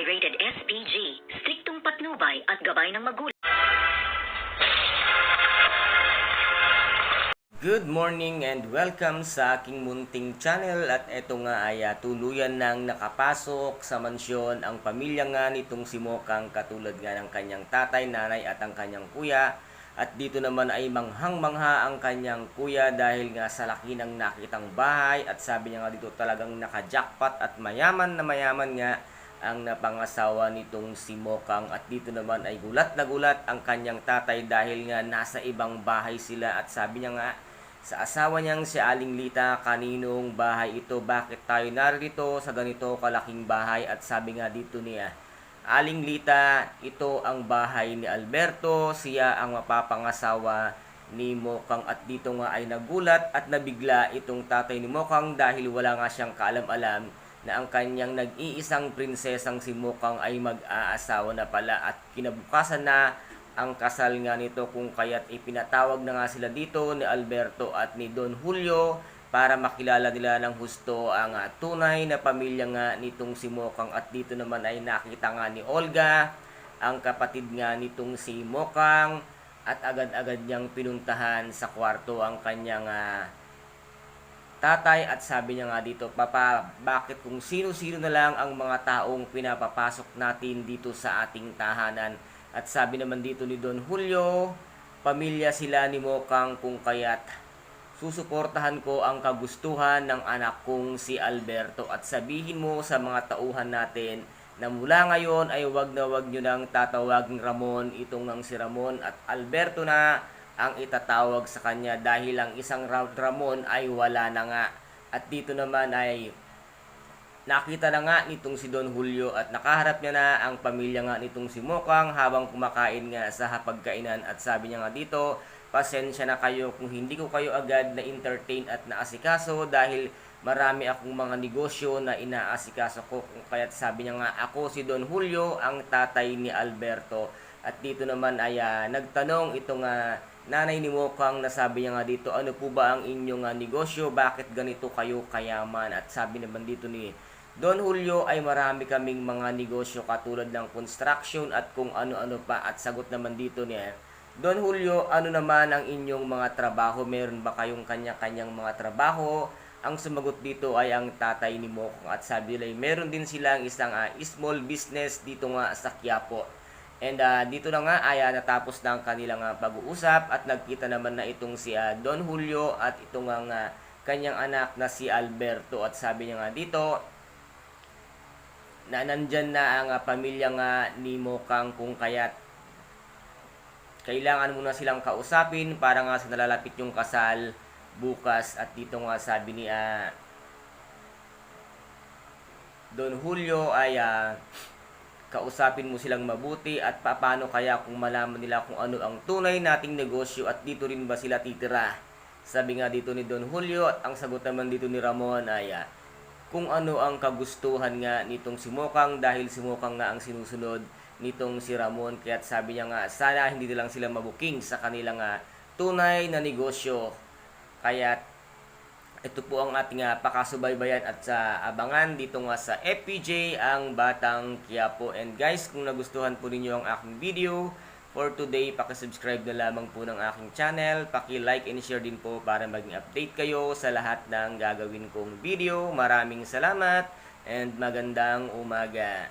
ay rated SPG, striktong patnubay at gabay ng magulang. Good morning and welcome sa aking munting channel at eto nga ay ah, tuluyan nang nakapasok sa mansyon ang pamilya nga nitong si Mokang katulad nga ng kanyang tatay, nanay at ang kanyang kuya at dito naman ay manghang-mangha ang kanyang kuya dahil nga sa laki ng nakitang bahay at sabi niya nga dito talagang naka-jackpot at mayaman na mayaman nga ang napangasawa nitong si Mokang. At dito naman ay gulat na gulat ang kanyang tatay dahil nga nasa ibang bahay sila. At sabi niya nga sa asawa niyang si Aling Lita kaninong bahay ito? Bakit tayo narito sa ganito kalaking bahay? At sabi nga dito niya Aling Lita ito ang bahay ni Alberto. Siya ang mapapangasawa ni Mokang. At dito nga ay nagulat at nabigla itong tatay ni Mokang dahil wala nga siyang kaalam-alam na ang kanyang nag-iisang prinsesang si Mokang ay mag-aasawa na pala at kinabukasan na ang kasal nga nito kung kaya't ipinatawag na nga sila dito ni Alberto at ni Don Julio para makilala nila ng husto ang ah, tunay na pamilya nga nitong si Mokang. At dito naman ay nakita nga ni Olga ang kapatid nga nitong si Mokang at agad-agad niyang pinuntahan sa kwarto ang kanyang ah, tatay at sabi niya nga dito, Papa, bakit kung sino-sino na lang ang mga taong pinapapasok natin dito sa ating tahanan? At sabi naman dito ni Don Julio, pamilya sila ni Mokang kung kaya't susuportahan ko ang kagustuhan ng anak kong si Alberto at sabihin mo sa mga tauhan natin na mula ngayon ay wag na wag nyo nang tatawagin Ramon itong ang si Ramon at Alberto na ang itatawag sa kanya dahil ang isang Ra- Ramon ay wala na nga. At dito naman ay nakita na nga nitong si Don Julio at nakaharap niya na ang pamilya nga nitong si Mokang habang kumakain nga sa hapagkainan. At sabi niya nga dito pasensya na kayo kung hindi ko kayo agad na entertain at naasikaso dahil marami akong mga negosyo na inaasikaso ko. Kaya't sabi niya nga ako si Don Julio ang tatay ni Alberto at dito naman ay ah, nagtanong itong ah, nanay ni Mokang na sabi niya nga dito ano po ba ang inyong ah, negosyo bakit ganito kayo kayaman at sabi naman dito ni Don Julio ay marami kaming mga negosyo katulad ng construction at kung ano-ano pa at sagot naman dito niya Don Julio, ano naman ang inyong mga trabaho? Meron ba kayong kanya-kanyang mga trabaho? Ang sumagot dito ay ang tatay ni Mokong at sabi nila, meron din silang isang ah, small business dito nga sa Quiapo. And ah, dito na nga ay ah, natapos na ang kanilang ah, pag-uusap at nagkita naman na itong si ah, Don Julio at itong ang ah, kanyang anak na si Alberto. At sabi niya nga dito na nandyan na ang ah, pamilya nga ni Mokang kung kaya't kailangan muna silang kausapin para nga sa nalalapit yung kasal bukas. At dito nga sabi ni ah, Don Julio ay ah, kausapin mo silang mabuti at paano kaya kung malaman nila kung ano ang tunay nating negosyo at dito rin ba sila titira. Sabi nga dito ni Don Julio at ang sagot naman dito ni Ramon ay ah, kung ano ang kagustuhan nga nitong si Mokang dahil si Mokang nga ang sinusunod nitong si Ramon kaya't sabi niya nga sana hindi na lang sila mabuking sa kanilang ah, tunay na negosyo kaya't ito po ang ating ah, pakasubaybayan at sa abangan dito nga sa FPJ ang Batang Quiapo and guys kung nagustuhan po ninyo ang aking video for today pakisubscribe na lamang po ng aking channel. Paki-like and share din po para maging update kayo sa lahat ng gagawin kong video. Maraming salamat and magandang umaga